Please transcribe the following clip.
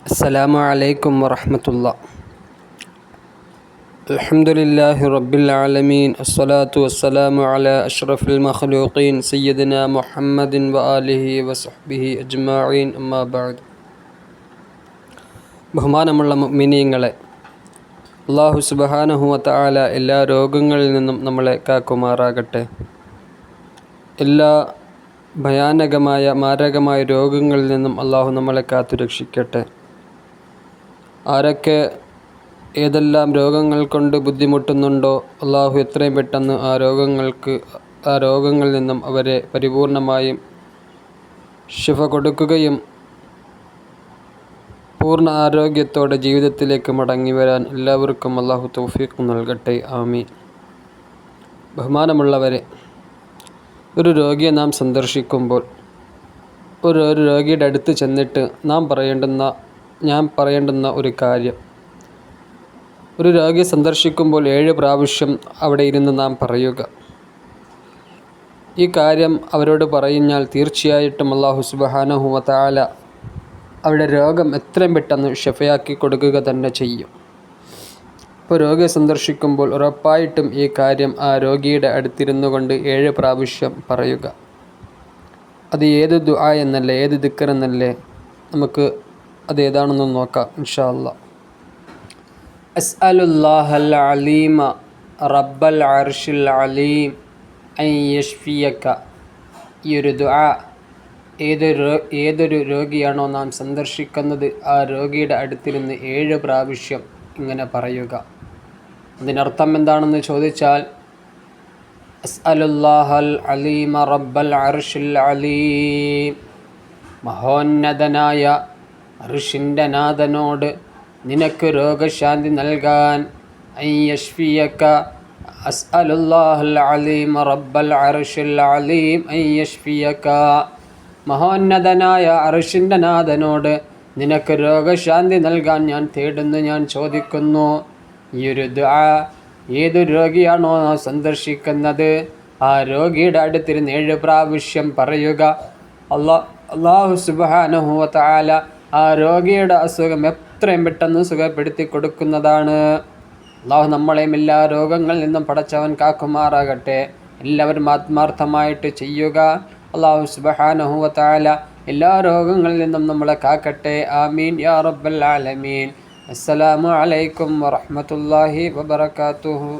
السلام عليكم ورحمة الله الحمد لله رب العالمين الصلاة والسلام على أشرف المخلوقين سيدنا محمد وآله وصحبه أجمعين أما بعد ബഹുമാനമുള്ള മിനിയങ്ങളെ അള്ളാഹു സുബഹാനഹുവത്ത എല്ലാ രോഗങ്ങളിൽ നിന്നും നമ്മളെ കാക്കുമാറാകട്ടെ എല്ലാ ഭയാനകമായ മാരകമായ രോഗങ്ങളിൽ നിന്നും അള്ളാഹു നമ്മളെ കാത്തു രക്ഷിക്കട്ടെ ആരൊക്കെ ഏതെല്ലാം രോഗങ്ങൾ കൊണ്ട് ബുദ്ധിമുട്ടുന്നുണ്ടോ അള്ളാഹു എത്രയും പെട്ടെന്ന് ആ രോഗങ്ങൾക്ക് ആ രോഗങ്ങളിൽ നിന്നും അവരെ പരിപൂർണമായും ശിഫ കൊടുക്കുകയും പൂർണ ആരോഗ്യത്തോടെ ജീവിതത്തിലേക്ക് മടങ്ങി വരാൻ എല്ലാവർക്കും അള്ളാഹു തൗഫീഖ് നൽകട്ടെ. ആമി ബഹുമാനമുള്ളവരെ ഒരു രോഗിയെ നാം സന്ദർശിക്കുമ്പോൾ ഒരു ഒരു രോഗിയുടെ അടുത്ത് ചെന്നിട്ട് നാം പറയേണ്ടുന്ന ഞാൻ പറയേണ്ടുന്ന ഒരു കാര്യം. ഒരു രോഗിയെ സന്ദർശിക്കുമ്പോൾ ഏഴ് പ്രാവശ്യം അവിടെ ഇരുന്ന് നാം പറയുക. ഈ കാര്യം അവരോട് പറഞ്ഞാൽ തീർച്ചയായിട്ടും അള്ളാഹു സുബഹാനഹുവ താല അവരുടെ രോഗം എത്രയും പെട്ടെന്ന് ഷെഫയാക്കി കൊടുക്കുക തന്നെ ചെയ്യും. ഇപ്പോൾ രോഗിയെ സന്ദർശിക്കുമ്പോൾ ഉറപ്പായിട്ടും ഈ കാര്യം ആ രോഗിയുടെ അടുത്തിരുന്നു കൊണ്ട് ഏഴ് പ്രാവശ്യം പറയുക. അത് ഏത് ദുആ എന്നല്ലേ ഏത് ദിക്കർ എന്നല്ലേ നമുക്ക് അത് ഏതാണെന്ന് നോക്കാം ഇൻഷാ അല്ലാ അസ്അലുല്ലാഹൽ അലീമ റബ്ബൽ അർഷിൽ അലീം യഷ്ഫിയക്ക ഈ ഒരു ദുആ ഏതൊരു ഏതൊരു രോഗിയാണോ നാം സന്ദർശിക്കുന്നത് ആ രോഗിയുടെ അടുത്തിരുന്ന് ഏഴ് പ്രാവശ്യം ഇങ്ങനെ പറയുക. അതിനർത്ഥം എന്താണെന്ന് ചോദിച്ചാൽ അസ്അലുല്ലാഹൽ അലീമ റബ്ബൽ അർഷിൽ അലീം മഹോന്നതനായ അർഷിന്റെ നാഥനോട് നിനക്ക് രോഗശാന്തി നൽകാൻ അയ്യഷ്ഫിയക്ക അസ്അലുല്ലാഹൽ അലീം റബ്ബൽ അർഷിൽ അലീം അയ്യഷ്ഫിയക്ക മഹോന്നതനായ അർഷിന്റെ നാഥനോട് നിനക്ക് രോഗശാന്തി നൽകാൻ ഞാൻ തേടുന്നു ഞാൻ ചോദിക്കുന്നു. ഈ ഒരു ഏതു രോഗിയാണോ സന്ദർശിക്കുന്നത്? ആ രോഗിയുടെ അടുത്തിരുന്ന് ഏഴ് പ്രാവശ്യം പറയുക അള്ളാ അള്ളാഹു സുബാനഹുവ താല ആ രോഗിയുടെ അസുഖം എത്രയും പെട്ടെന്ന് സുഖപ്പെടുത്തി കൊടുക്കുന്നതാണ്. അള്ളാഹു നമ്മളെയും എല്ലാ രോഗങ്ങളിൽ നിന്നും പടച്ചവൻ കാക്കുമാറാകട്ടെ. എല്ലാവരും ആത്മാർത്ഥമായിട്ട് ചെയ്യുക. അള്ളാഹു സുബഹാനഹുവ എല്ലാ രോഗങ്ങളിൽ നിന്നും നമ്മളെ കാക്കട്ടെ. ആമീൻ യാ റബ്ബൽ ആലമീൻ. അസ്സലാമു അലൈക്കും വറഹ്മത്തുള്ളാഹി വബറകാതുഹു.